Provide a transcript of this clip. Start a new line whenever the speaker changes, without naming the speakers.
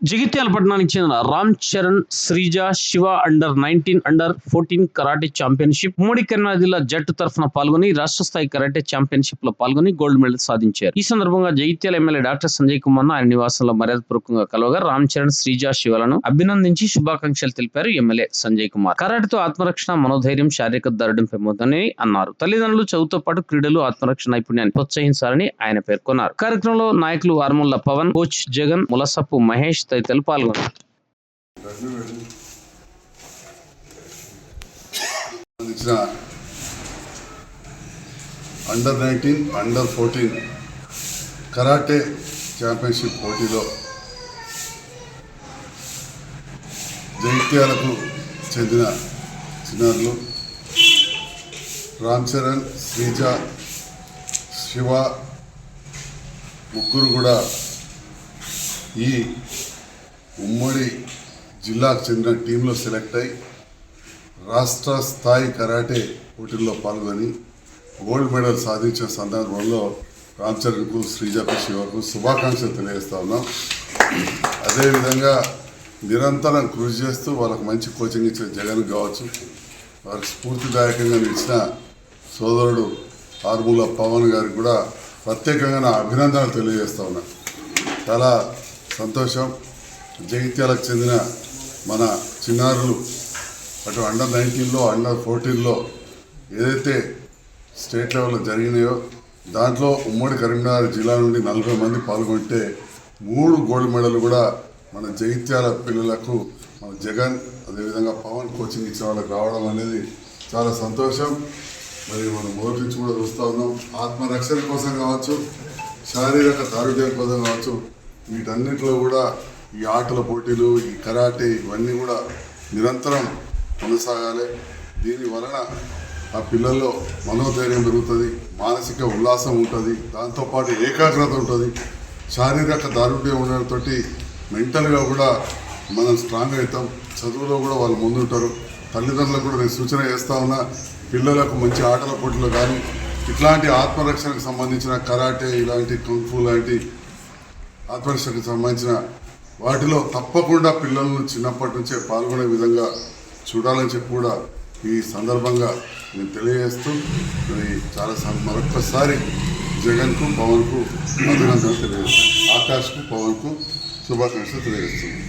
జగిత్యాల పట్టణానికి చెందిన Ram Charan Sreeja Shiva under nineteen under fourteen karate championship ఉమ్మడి కరీంనగర్ జిల్లా జట్టు తరఫున పాల్గొని రాష్ట్ర స్థాయి కరాటే ఛాంపియన్షిప్లో పాల్గొని గోల్డ్ మెడల్ సాధించారు. ఈ సందర్భంగా జగిత్యాల ఎమ్మెల్యే డాక్టర్ సంజయ్ కుమార్ ఆయన నివాసంలో మర్యాదపూర్వకంగా కలవగా రామ్ చరణ్ శ్రీజ శివలను అభినందించి శుభాకాంక్షలు తెలిపారు ఎమ్మెల్యే సంజయ్ కుమార్. కరాటేతో ఆత్మరక్షణ మనోధైర్యం శారీరక దారుఢ్యం పెంపొందని అన్నారు. తల్లిదండ్రులు చదువుతో పాటు క్రీడలు ఆత్మరక్షణ నైపుణ్యాన్ని ప్రోత్సహించాలని ఆయన పేర్కొన్నారు. కార్యక్రమంలో నాయకులు ఆర్ముల్ల పవన్ కోచ్ జగన్ ములసప్పు మహేష్ తదితరులు పాల్గొన్నారు
సంబంధించిన under nineteen under fourteen karate championship పోటీలో జైత్యాలకు చెందిన చిన్నారులు రామ్ చరణ్ శ్రీజ శివ ముగ్గురు కూడా ఈ ఉమ్మడి జిల్లాకు చెందిన టీంలో సెలెక్ట్ అయి రాష్ట్ర స్థాయి కరాటే పోటీల్లో పాల్గొని గోల్డ్ మెడల్ సాధించిన సందర్భంలో రామ్ చరణ్కు శ్రీజకు శివకు శుభాకాంక్షలు తెలియజేస్తా ఉన్నాం. అదేవిధంగా నిరంతరం కృషి చేస్తూ వాళ్ళకు మంచి కోచింగ్ ఇచ్చిన జగన్ కావచ్చు వారికి స్ఫూర్తిదాయకంగా నిలిచిన సోదరుడు ఆర్మూల పవన్ గారికి కూడా ప్రత్యేకంగా నా అభినందనలు తెలియజేస్తా ఉన్నా. చాలా సంతోషం. జగిత్యాలకు చెందిన మన చిన్నారులు అటు అండర్ నైన్టీన్లో అండర్ ఫోర్టీన్లో ఏదైతే స్టేట్ లెవెల్లో జరిగినాయో దాంట్లో ఉమ్మడి కరీంనగర్ జిల్లా నుండి నలభై మంది పాల్గొంటే మూడు గోల్డ్ మెడల్ కూడా మన జగిత్యాల పిల్లలకు మన జగన్ అదేవిధంగా పవన్ కోచింగ్ ఇచ్చిన వాళ్ళకి రావడం అనేది చాలా సంతోషం. మరి మనం మొదటి నుంచి కూడా చూస్తూ ఉన్నాం. ఆత్మరక్షణ కోసం కావచ్చు శారీరక దారుఢ్యం కోసం కావచ్చు వీటన్నిటిలో కూడా ఈ ఆటల పోటీలు ఈ కరాటే ఇవన్నీ కూడా నిరంతరం కొనసాగాలి. దీని వలన ఆ పిల్లల్లో మనోధైర్యం పెరుగుతుంది మానసిక ఉల్లాసం ఉంటుంది దాంతోపాటు ఏకాగ్రత ఉంటుంది. శారీరక దారుఢ్యం ఉండడంతో మెంటల్గా కూడా మనం స్ట్రాంగ్ అవుతాం. చదువులో కూడా వాళ్ళు ముందుంటారు. తల్లిదండ్రులకు కూడా నేను సూచన చేస్తా ఉన్నా పిల్లలకు మంచి ఆటల పోటీలు కానీ ఇట్లాంటి ఆత్మరక్షణకు సంబంధించిన కరాటే ఇలాంటి కుంఫు లాంటి ఆత్మరక్షణకు సంబంధించిన వాటిలో తప్పకుండా పిల్లలను చిన్నప్పటి నుంచే పాల్గొనే విధంగా చూడాలని చెప్పి కూడా ఈ సందర్భంగా నేను తెలియజేస్తూ మరి చాలా మరొక్కసారి జగన్కు పవన్కు అభినందనలు తెలియజేస్తాను ఆకాష్కు పవన్కు శుభాకాంక్షలు తెలియజేస్తున్నాను.